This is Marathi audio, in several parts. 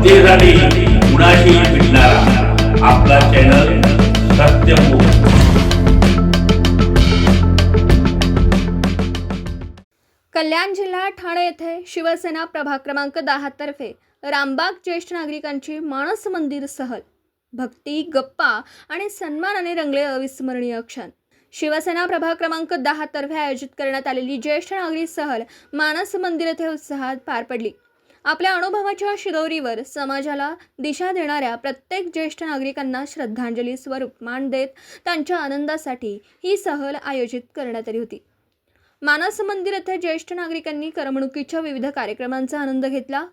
सत्तेसाठी कुणाशी भेटणारा आपला चॅनल सत्यमुख कल्याण जिल्हा ठाणे येथे शिवसेना प्रभाग क्रमांक दहा तर्फे रामबाग ज्येष्ठ नागरिकांची मानस मंदिर सहल. भक्ती गप्पा आणि सन्मानाने रंगले अविस्मरणीय क्षण. शिवसेना प्रभाग क्रमांक दहा तर्फे आयोजित करण्यात आलेली ज्येष्ठ नागरिक सहल मानस मंदिर येथे उत्साहात पार पडली. आपल्या अनुभवाच्या शिदोरीवर समाजाला दिशा देणाऱ्या प्रत्येक ज्येष्ठ नागरिकांना श्रद्धांजली स्वरूप मान देत त्यांच्या आनंदासाठी ही सहल आयोजित करण्यात आली होती. मानस मंदिर येथे ज्येष्ठ नागरिकांनी करमणुकीच्या विविध कार्यक्रमांचा आनंद घेतला.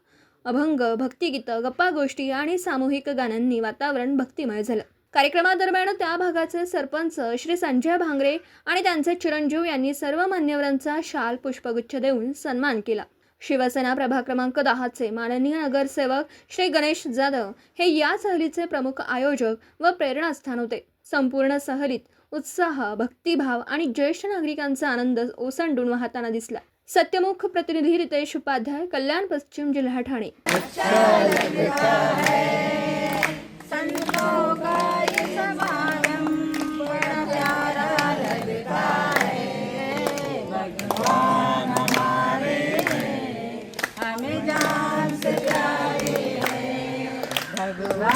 अभंग भक्तिगीतं गप्पा गोष्टी आणि सामूहिक गाण्यांनी वातावरण भक्तिमय झालं. कार्यक्रमादरम्यान त्या भागाचे सरपंच श्री संजय भांगरे आणि त्यांचे चिरंजीव यांनी सर्व मान्यवरांचा शाल पुष्पगुच्छ देऊन सन्मान केला. शिवसेना प्रभाग क्रमांक दहाचे माननीय नगरसेवक श्री गणेश जाधव हे या सहलीचे प्रमुख आयोजक व प्रेरणास्थान होते. संपूर्ण सहलीत उत्साह भक्तिभाव आणि ज्येष्ठ नागरिकांचा आनंद ओसंडून वाहताना दिसला. सत्यमुख प्रतिनिधी रितेश उपाध्याय कल्याण पश्चिम जिल्हा ठाणे. सांगितलं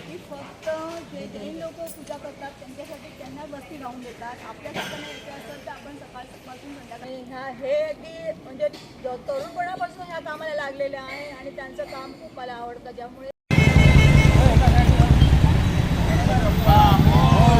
की फक्त जे जैन लोक पूजा करतात त्यांच्यासाठी त्यांना वस्ती लावून देतात आपल्यासारख्यांना यायचं असेल तर आपण सकाळपासून संध्याकाळी ह्या हे अगदी म्हणजे तरुणपणापासून ह्या कामाला लागलेलं आहे आणि त्यांचं काम खूप मला आवडतं ज्यामुळे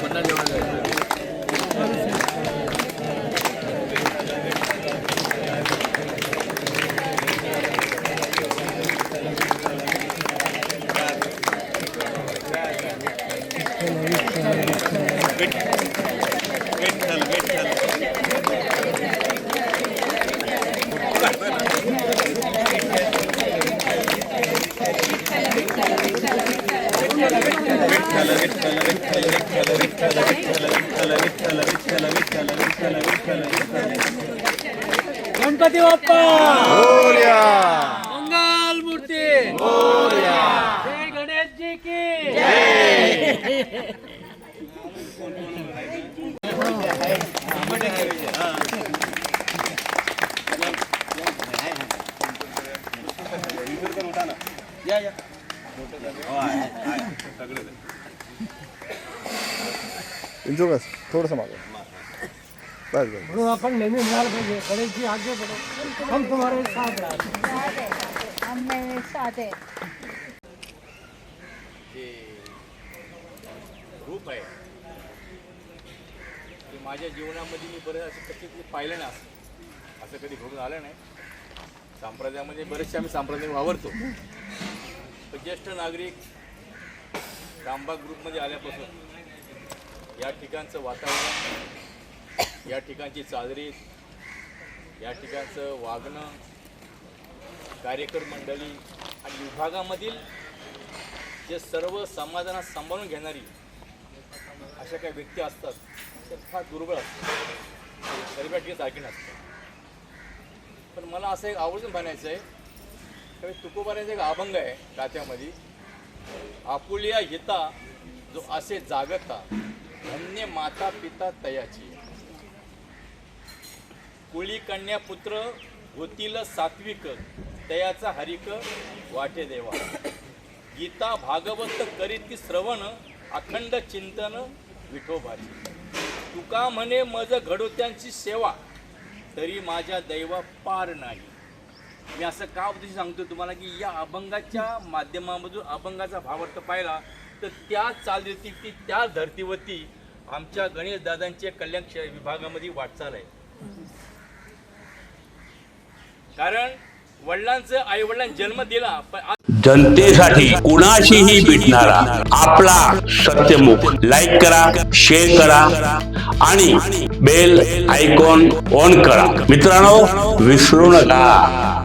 คนนั้นเดียวกันเลย गणपती बाप्पा! मंगल मूर्ती! जय गणेश जी की इंचुकस थोडंसं मागं. बस बस. म्हणून आपण नेहमी म्हणायला पाहिजे गणेशजी आगे पडो हम तुम्हारे साथ राहतो. साथ है रूप आहे. ते माझ्या जीवनामध्ये मी बरेच असे कधी पाहिलं नाही असं. असं कधी घडून आलं नाही. संप्रदायामध्ये बरेचसे आम्ही संप्रदाय वावरतो. पण ज्येष्ठ नागरिक रामबाग ग्रुपमध्ये आल्यापासून या ठिकाणचं वातावरण या ठिकाणची चादरीत या ठिकाणचं वागणं कार्यकर मंडळी आणि विभागामधील जे सर्व समाजाला सांभाळून घेणारी अशा काही व्यक्ती असतात त्या फार दुर्बळ असतात. गरिबा ठिकाणी सारखी नसतात पण मला असं एक आवर्जून म्हणायचं आहे कारण तुकोबाऱ्याचा एक अभंग आहे गात्यामध्ये आपुलिया हिता जो असे जागता धन्य माता पिता तयाची. कुळी कन्या पुत्र होतील सात्विक तयाचा हरिक वाटे देवा. गीता भागवत की श्रवण अखंड चिंतन विठोबाची. तुका म्हणे मज घडोत्यांची सेवा तरी माझ्या दैवा पार नाही. मी असं का सांगतो तुम्हाला की या अभंगाच्या माध्यमामधून अभंगाचा भावार्थ पाहिला तर त्या चालती त्या धर्तीवरती आमच्या गणेश दादांच्या कल्याण विभागामध्ये वाटचाल आहे. कारण वडिलांचं आई वडिलांनी जन्म दिला पण जनतेसाठी कुणाशीही भेटणारा आपला सत्यमुख. लाईक करा शेअर करा आणि बेल आयकॉन ऑन करा. मित्रांनो विसरू नका.